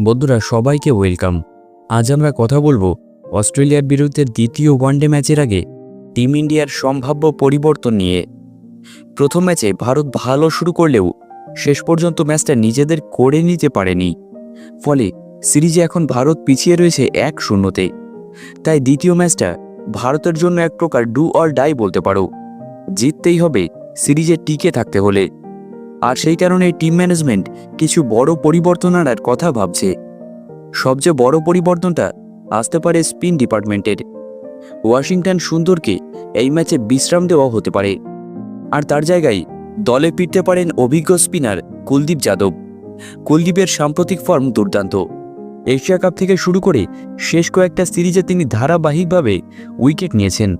বন্ধুরা, সবাইকে ওয়েলকাম। আজ আমরা কথা বলব অস্ট্রেলিয়ার বিরুদ্ধে দ্বিতীয় ওয়ানডে ম্যাচের আগে টিম ইন্ডিয়ার সম্ভাব্য পরিবর্তন নিয়ে। প্রথম ম্যাচে ভারত ভালো শুরু করলেও শেষ পর্যন্ত ম্যাচটা নিজেদের করে নিতে পারেনি। ফলে সিরিজে এখন ভারত পিছিয়ে রয়েছে এক শূন্যতে। তাই দ্বিতীয় ম্যাচটা ভারতের জন্য এক প্রকার ডু অর ডাই বলতে পারো। জিততেই হবে সিরিজে টিকে থাকতে হলে। আর সেই কারণে টিম ম্যানেজমেন্ট কিছু বড় পরিবর্তন আনার কথা ভাবছে। সবচেয়ে বড় পরিবর্তনটা আসতে পারে স্পিন ডিপার্টমেন্টের ওয়াশিংটন সুন্দরকে এই ম্যাচে বিশ্রাম দেওয়া হতে পারে। আর তার জায়গায় দলে ফিরতে পারেন অভিজ্ঞ স্পিনার কুলদীপ যাদব। কুলদীপের সাম্প্রতিক ফর্ম দুর্দান্ত। এশিয়া কাপ থেকে শুরু করে শেষ কয়েকটা সিরিজে তিনি ধারাবাহিকভাবে উইকেট নিয়েছেন।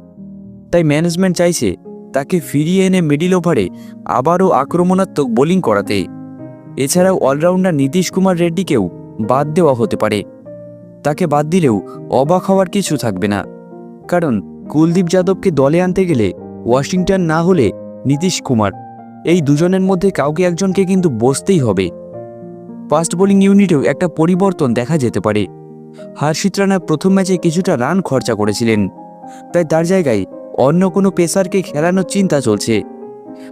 তাই ম্যানেজমেন্ট চাইছে তাকে ফিরিয়ে এনে মিডিল ওভারে আবারও আক্রমণাত্মক বোলিং করাতে। এছাড়াও অলরাউন্ডার নীতিশ কুমার রেড্ডিকেও বাদ দেওয়া হতে পারে। তাকে বাদ দিলেও অবাক হওয়ার কিছু থাকবে না। কারণ কুলদীপ যাদবকে দলে আনতে গেলে ওয়াশিংটন না হলে নীতিশ কুমার। এই দুজনের মধ্যে কাউকে একজনকে কিন্তু বসতেই হবে। ফাস্ট বোলিং ইউনিটেও একটা পরিবর্তন দেখা যেতে পারে। হার্ষিত রানা প্রথম ম্যাচে কিছুটা রান খরচা করেছিলেন। তাই তার জায়গায় অন্য কোনো পেসারকে খেলানোর চিন্তা চলছে।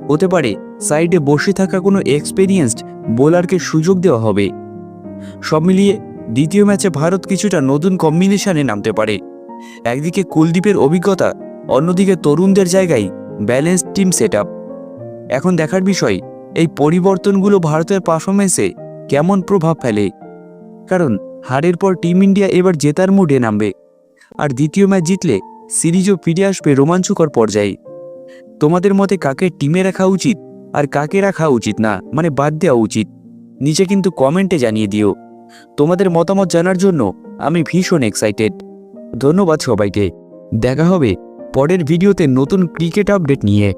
হতে পারে সাইডে বসে থাকা কোনো এক্সপেরিয়েন্সড বোলারকে সুযোগ দেওয়া হবে। সব মিলিয়ে দ্বিতীয় ম্যাচে ভারত কিছুটা নতুন কম্বিনেশনে নামতে পারে। একদিকে কুলদীপের অভিজ্ঞতা, অন্যদিকে তরুণদের জায়গায় ব্যালেন্স টিম সেট এখন দেখার বিষয়, এই পরিবর্তনগুলো ভারতের পারফরমেন্সে কেমন প্রভাব ফেলে? কারণ হারের পর টিম ইন্ডিয়া এবার জেতার মুডে নামবে। আর দ্বিতীয় ম্যাচ জিতলে সিরিজও ফিরে আসবে রোমাঞ্চকর পর্যায়ে। তোমাদের মতে কাকে টিমে রাখা উচিত আর কাকে রাখা উচিত না মানে বাদ দেওয়া উচিত? নিচে কিন্তু কমেন্টে জানিয়ে দিও। তোমাদের মতামত জানার জন্য আমি ভীষণ এক্সাইটেড ধন্যবাদ সবাইকে। দেখা হবে পরের ভিডিওতে নতুন ক্রিকেট আপডেট নিয়ে।